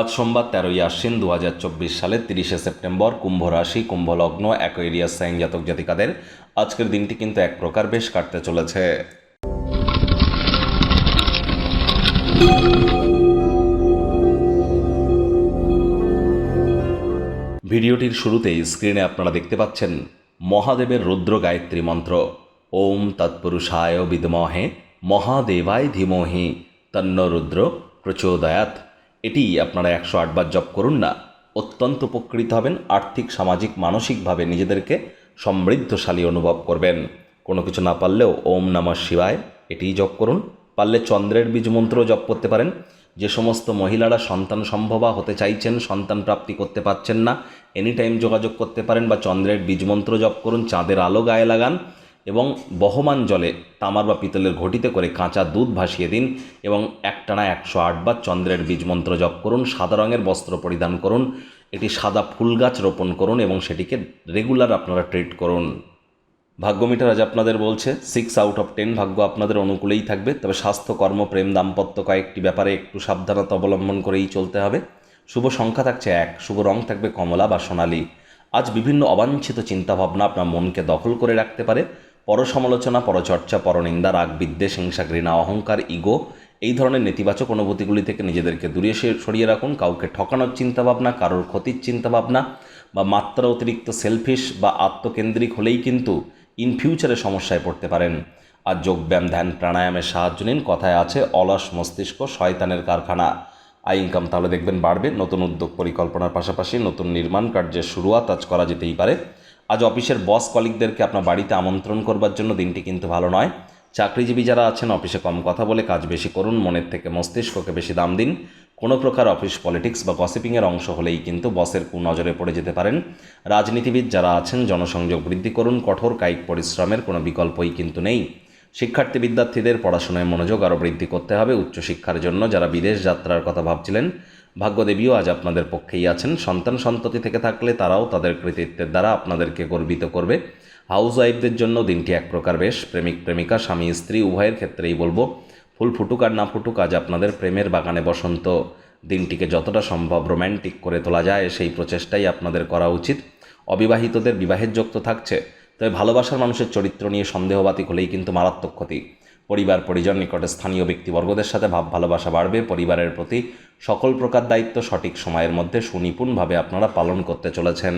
আজ সোমবার তেরোই আশ্বিন দু হাজার চব্বিশ সালের তিরিশে সেপ্টেম্বর কুম্ভ রাশি কুম্ভ লগ্ন অ্যাকোয়েরিয়াস সাইন জাতক জাতিকাদের আজকের দিনটি কিন্তু এক প্রকার বেশ কাটতে চলেছে। ভিডিওটির শুরুতেই স্ক্রিনে আপনারা দেখতে পাচ্ছেন মহাদেবের রুদ্র গায়ত্রী মন্ত্র। ওম তৎপুরুষায় বিদমহে মহাদেবায় ধীমহি। তন্ন রুদ্র প্রচোদয়াত এটি আপনারা একশো আটবার জপ করুন না, অত্যন্ত উপকৃত হবেন, আর্থিক, সামাজিক, মানসিকভাবে নিজেদেরকে সমৃদ্ধশালী অনুভব করবেন। কোনো কিছু না পারলেও ওম নমঃ শিবায় এটিই জপ করুন। পারলে চন্দ্রের বীজ মন্ত্র জপ করতে পারেন। যে সমস্ত মহিলারা সন্তান সম্ভবা হতে চাইছেন, সন্তান প্রাপ্তি করতে পারছেন না এনি টাইম যোগাযোগ করতে পারেন বা চন্দ্রের বীজ মন্ত্র জপ করুন, চাঁদের আলো গায়ে লাগান। এবং বহমান জলে তামার বা পিতলের ঘটিতে করে কাঁচা দুধ ভাসিয়ে দিন এবং একটানা একশো আটবার চন্দ্রের বীজ মন্ত্র জপ করুন, সাদা রঙের বস্ত্র পরিধান করুন এটি সাদা ফুল গাছ রোপণ করুন এবং সেটিকে রেগুলার আপনারা ট্রিট করুন। ভাগ্যমিটার আজ আপনাদের বলছে সিক্স আউট অফ টেন ভাগ্য আপনাদের অনুকূলেই থাকবে, তবে স্বাস্থ্য, কর্ম, প্রেম, দাম্পত্য কয়েকটি ব্যাপারে একটু সাবধানতা অবলম্বন করেই চলতে হবে। শুভ সংখ্যা থাকছে এক, শুভ রং থাকবে কমলা বা সোনালি। আজ বিভিন্ন অবাঞ্ছিত চিন্তাভাবনা আপনার মনকে দখল করে রাখতে পারে। পরসমালোচনা, পরচর্চা, পরনিন্দা রাগ বিদ্বেষ হিংসা, ঘৃণা, অহংকার, ইগো এই ধরনের নেতিবাচক অনুভূতিগুলি থেকে নিজেদেরকে দূরে সরিয়ে রাখুন। কাউকে ঠকানোর চিন্তাভাবনা, কারোর ক্ষতির চিন্তাভাবনা বা মাত্রা অতিরিক্ত সেলফিশ বা আত্মকেন্দ্রিক হলেই কিন্তু ইন ফিউচারে সমস্যায় পড়তে পারেন। আর যোগব্যায়াম, ধ্যান, প্রাণায়ামের সাহায্য নিন। কথায় আছে, অলস মস্তিষ্ক শয়তানের কারখানা। আয় ইনকাম তাহলে দেখবেন বাড়বে। নতুন উদ্যোগ পরিকল্পনার পাশাপাশি নতুন নির্মাণ কার্যের শুরুয়াত আজ করা যেতেই পারে। আজ অফিসের বস কলিগদেরকে আপনার বাড়িতে আমন্ত্রণ করবার জন্য দিনটি কিন্তু ভালো নয়। চাকরিজীবী যারা আছেন, অফিসে কম কথা বলে কাজ বেশি করুন, মনের থেকে মস্তিষ্ককে বেশি দাম দিন। কোনো প্রকার অফিস পলিটিক্স বা গসিপিংয়ের অংশ হলেই কিন্তু বসের কুনজরে পড়ে যেতে পারেন। রাজনীতিবিদ যারা আছেন, জনসংযোগ বৃদ্ধি করুন, কঠোর কায়িক পরিশ্রমের কোনো বিকল্পই কিন্তু নেই। শিক্ষার্থী বিদ্যার্থীদের পড়াশোনায় মনোযোগ আরও বৃদ্ধি করতে হবে উচ্চশিক্ষার জন্য যারা বিদেশ যাত্রার কথা ভাবছিলেন। ভাগ্যদেবীও আজ আপনাদের পক্ষেই আছেন। সন্তান সন্ততি থেকে থাকলে তারাও তাদের কৃতিত্বের দ্বারা আপনাদেরকে গর্বিত করবে। হাউস ওয়াইফদের জন্য দিনটি এক প্রকার বেশ। প্রেমিক, প্রেমিকা, স্বামী, স্ত্রী, উভয়ের ক্ষেত্রেই বলব, ফুল ফুটুক আর না ফুটুক আজ আপনাদের প্রেমের বাগানে বসন্ত দিনটিকে যতটা সম্ভব রোম্যান্টিক করে তোলা যায়, সেই প্রচেষ্টাই আপনাদের করা উচিত। অবিবাহিতদের বিবাহের যোগ থাকছে। তবে ভালোবাসার মানুষের চরিত্র নিয়ে সন্দেহবাতিক হলেই কিন্তু মারাত্মক ক্ষতি। পরিবার, পরিজন নিকটে স্থানীয় ব্যক্তিবর্গদের সাথে ভাব, ভালোবাসা বাড়বে। পরিবারের প্রতি সকল প্রকার দায়িত্ব সঠিক সময়ের মধ্যে সুনিপুণভাবে আপনারা পালন করতে চলেছেন।